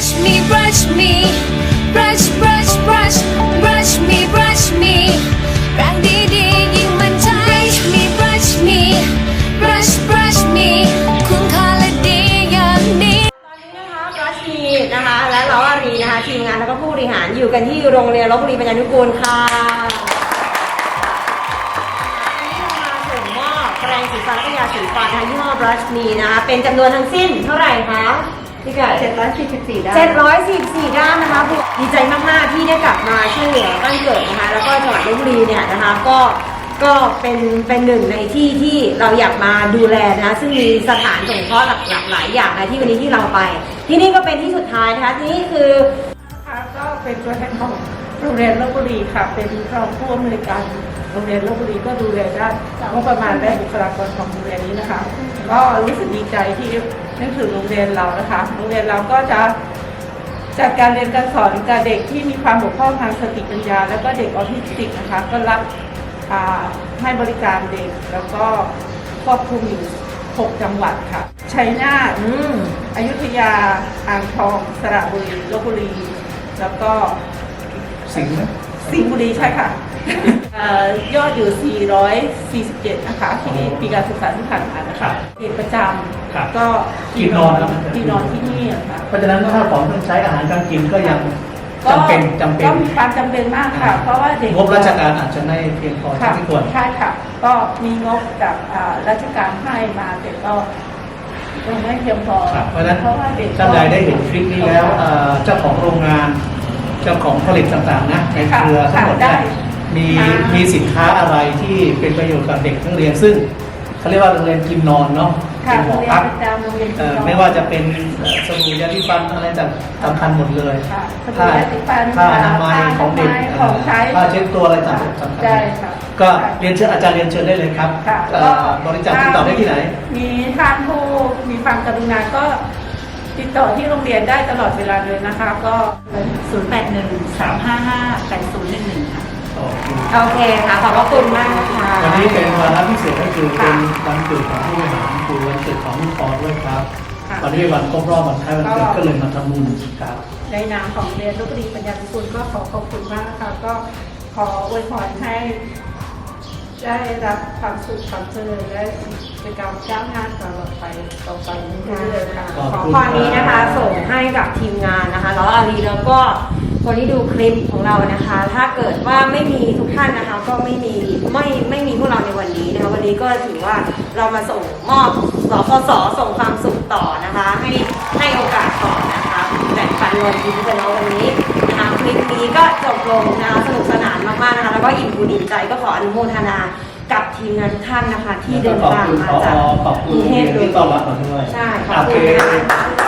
brush me brush me brush brush brush brush me brush me แรงดีๆยิ่งมันใจ brush me brush me brush brush me คุณค่าและดีอย่างนี้ตอนนี้นะคะบรัชมีนะคะ และเราอารีนะคะ ทีมงานแล้วก็ผู้บริหารอยู่กันที่โรงเรียนลบบุรีปัญญานุกูลค่ะวันนี้เรามาส่งมอบแปรงสีฟันและยาสีฟันนะคะยี่ห้อบรัชมีนะคะ เป็นจำนวนทั้งสิ้นเท่าไหร่คะ พี่ไก่744ด้าน744ด้านนะคะดีใจมากๆที่ได้กลับมาช่วยเหลือบ้านเกิดนะคะ แล้วก็จังหวัดลบบุรีเนี่ยนะคะก็ก็เป็นเป็นหนึ่งในที่ที่เราอยากมาดูแลนะคะซึ่งมีสถานสงเคราะห์หลากหลากหลายอย่างนะที่วันนี้ที่เราไป ที่นี่ก็เป็นที่สุดท้ายนะคะที่นี่คือ ค่ะก็เป็นตัวแทนของโรงเรียนลบบุรีค่ะ เป็นรองผู้อำนวยการโรงเรียนลบบุรีก็ดูแลด้านงบประมาณและบุคลากรของโรงเรียนนี้นะคะ ก็รู้สึกดีใจที่นึกถึงโรงเรียนเรานะคะ โรงเรียนเราก็จะจัดการเรียนการสอนกับเด็กที่มีความบกพร่องทางสติปัญญา แล้วก็เด็กออทิสติกนะคะ ก็รับอ่าให้บริการเด็กแล้วก็ครอบคลุมอยู่ 6 จังหวัดค่ะ ชัยนาทอืมอยุธยา อ่างทอง สระบุรีลบบุรี แล้วก็สิงห์ไหม สิงห์บุรีใช่ค่ะเอ่อยอดอยู่ 447 นะคะ ที่ปีการศึกษาที่ผ่านมานะคะเอกประจครับำก็กินนอนครับกินนอนที่นี่อะค่ะ เพราะฉะนั้นถ้าของเครื่องใช้อาหารการกินก็ยังจำเป็นจำเป็นก็มีความจำเป็นมากค่ะ เพราะว่าเด็กงบราชการอาจจะไม่เพียงพอค่ะที่ควร ใช่ค่ะ ก็มีงบจากอ่าราชการให้มาแต่ก็ยังไม่เพียงพอครับเพราะฉะนั้น เพราะว่าเด็กท่านใดได้เห็นคลิปนี้แล้วเอ่อเจ้าของโรงงาน เจ้าของผลิตต่างๆนะในเครือทั้งหมดเนี่ยมีมีสินค้าอะไรที่เป็นประโยชน์กับเด็กนักเรียนซึ่งเขาเรียกว่าโรงเรียนกินนอนเนาะค่ะเป็นหโรองเรียนพักประจำโรงเรียนเอ่อกินนอนไม่ว่าจะเป็นสบู่ยาสีฟันอะไรต่างสำคัญหมดเลยค่ะสบู่ผ้ายาสีฟันผ้าอนามัยผ้าของเด็กอนามัยของใช้ผ้าเช็ดตัวอะไรต่างๆสำคัญใช่ค่ะก็เรียนเชิญอาจารย์เรียนเชิญได้เลยครับค่ะเอ่อบริจาคติดต่อได้ที่ไหน มีท่านผู้มีความกรุณาก็ ติดต่อที่โรงเรียนได้ตลอดเวลาเลยนะคะ ก็ 0813558011 ค่ะ โอเคค่ะ ขอบพระคุณมากนะคะวันนี้เป็นวาระพิเศษก็คือเป็นวันเกิดของผู้บริหารคือวันเกิดของลูกปอด้วยครับค่ะ วันนี้วันครบรอบวันคล้ายวันเกิดก็ก็เลยมาทำบุญครับ ในนามของเรียนลบบุรีปัญญานุกูลก็ขอขอบคุณมากนะคะก็ขออวยพรให้ ได้รับความสุขความเจริญและเป็นการก้าวหน้าตลอดไปต่อไปเรื่อยๆค่ะขอบขอคุณพรนี้นะคะส่งให้กับทีมงานนะคะแล้วอารีแล้วก็คนที่ดูคลิปของเรานะคะ ถ้าเกิดว่าไม่มีทุกท่านนะคะ ก็ไม่มีไม่ไม่มีพวกเราในวันนี้นะคะวันนี้ก็ถือว่าเรามาส่งมอบสคสส่งความสุขต่อนะคะ ให้ให้โอกาสต่อนะคะแบ่งปันรอยยิ้มกันเนาะวันนี้นะคะคลิปนี้ก็จบลงนะคะ แล้วก็อิ่มบุญอิ่มใจก็ขออนุโมทนากับทีมงานทุกท่านนะคะ ที่เดินทางมาจากขอบกคุณรุงเทพโดยที่ต้อนรับมาด้วยใช่ขอบคุณนะคะ